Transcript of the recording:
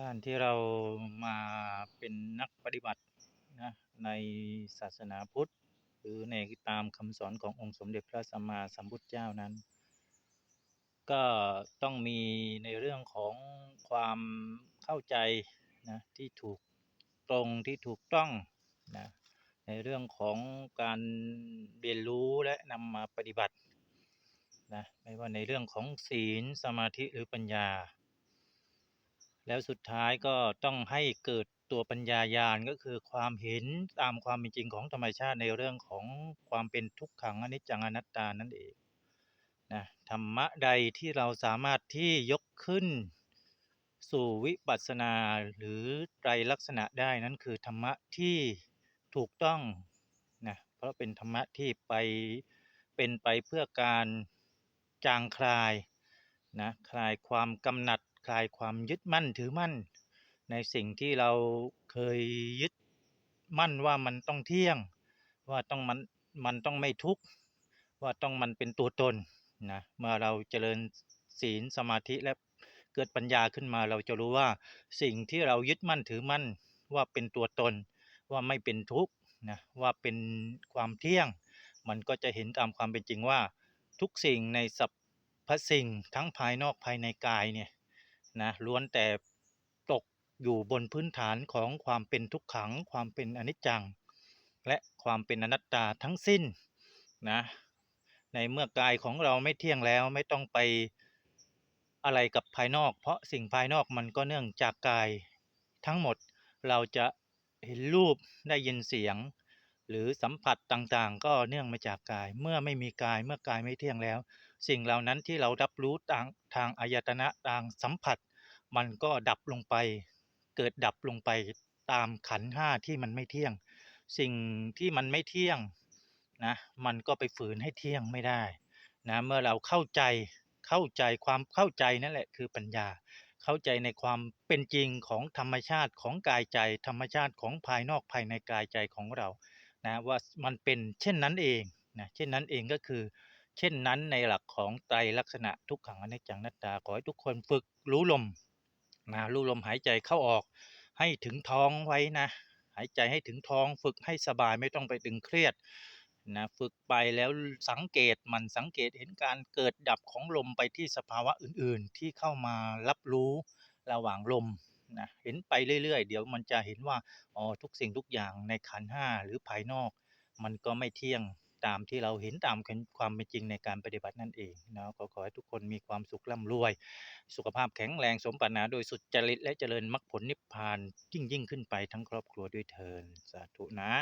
การที่เรามาเป็นนักปฏิบัตินะในศาสนาพุทธ หรือในตามคำสอนขององค์สมเด็จพระสัมมาสัมพุทธเจ้านั้น ก็ต้องมีในเรื่องของความเข้าใจนะที่ถูกตรงที่ถูกต้องนะในเรื่องของการเรียนรู้และนำมาปฏิบัตินะไม่ว่าในเรื่องของศีลสมาธิหรือปัญญา แล้วสุดท้ายก็ต้องให้เกิดตัวปัญญายาณก็คือความเห็นตามความเป็นจริงของธรรมชาติในเรื่องของความเป็นทุกขังอนิจจังอนัตตานั่นเองนะธรรมะใดที่เราสามารถที่ยกขึ้น สู่วิปัสสนาหรือไตรลักษณะได้นั้นคือธรรมะที่ถูกต้องนะเพราะเป็นธรรมะที่ไปเป็นไปเพื่อการจางคลายนะคลายความกำหนัด คลายความยึดมั่นถือมั่น ในสิ่งที่เราเคยยึดมั่นว่ามันต้องเที่ยง ว่าต้องมันมันต้องไม่ทุกข์ว่าต้องมันเป็นตัวตนนะเมื่อเราเจริญศีลสมาธิและเกิดปัญญาขึ้นมาเราจะรู้ว่าสิ่งที่เรายึดมั่นถือมั่นว่าเป็นตัวตน ว่าไม่เป็นทุกข์นะว่าเป็นความเที่ยง มันก็จะเห็นตามความเป็นจริงว่า ทุกสิ่งในสรรพสิ่งทั้งภายนอกภายในกายเนี่ย นะล้วนแต่ตกอยู่บนพื้นฐานของความเป็นทุกขัง ความเป็นอนิจจัง และความเป็นอนัตตาทั้งสิ้นนะในเมื่อกายของเราไม่เที่ยงแล้วไม่ต้องไปอะไรกับภายนอก เพราะสิ่งภายนอกมันก็เนื่องจากกายทั้งหมดเราจะเห็นรูปได้ยินเสียง หรือสัมผัสต่างๆ ก็เนื่องมาจากกาย เมื่อไม่มีกายเมื่อกายไม่เที่ยงแล้ว สิ่งเหล่านั้นที่เรารับรู้ทางทางอายตนะทางสัมผัส มันก็ดับลงไป เกิดดับลงไปตามขันห้าที่มันไม่เที่ยง สิ่งที่มันไม่เที่ยงนะมันก็ไปฝืนให้เที่ยงไม่ได้นะเมื่อเราเข้าใจเข้าใจความเข้าใจนั่นแหละคือปัญญา เข้าใจในความเป็นจริงของธรรมชาติของกายใจ ธรรมชาติของภายนอกภายในกายใจของเรานะว่ามันเป็นเช่นนั้นเองนะเช่นนั้นเองก็คือ เช่นนั้นในหลักของไตรลักษณะทุกขังอนิจจังนัตตาขอให้ทุกคนฝึกรู้ลมนะรู้ลมหายใจเข้าออก ให้ถึงท้องไว้นะ หายใจให้ถึงท้องฝึกให้สบายไม่ต้องไปตึงเครียดนะฝึกไปแล้วสังเกตมันสังเกตเห็นการเกิดดับของลมไปที่สภาวะอื่นๆ ที่เข้ามารับรู้ระหว่างลมนะเห็นไปเรื่อยๆ เดี๋ยวมันจะเห็นว่าอ๋อทุกสิ่งทุกอย่างในขันห้าหรือภายนอก มันก็ไม่เที่ยง ตามที่เราเห็นตามความเป็นจริงในการปฏิบัตินั่นเองนะก็ขอให้ทุกคนมีความสุขร่ำรวย สุขภาพแข็งแรงสมปรารถนาโดยสุดจริตและเจริญมรรคผลนิพพานยิ่งยิ่งขึ้นไปทั้งครอบครัวด้วยเทินสาธุนะ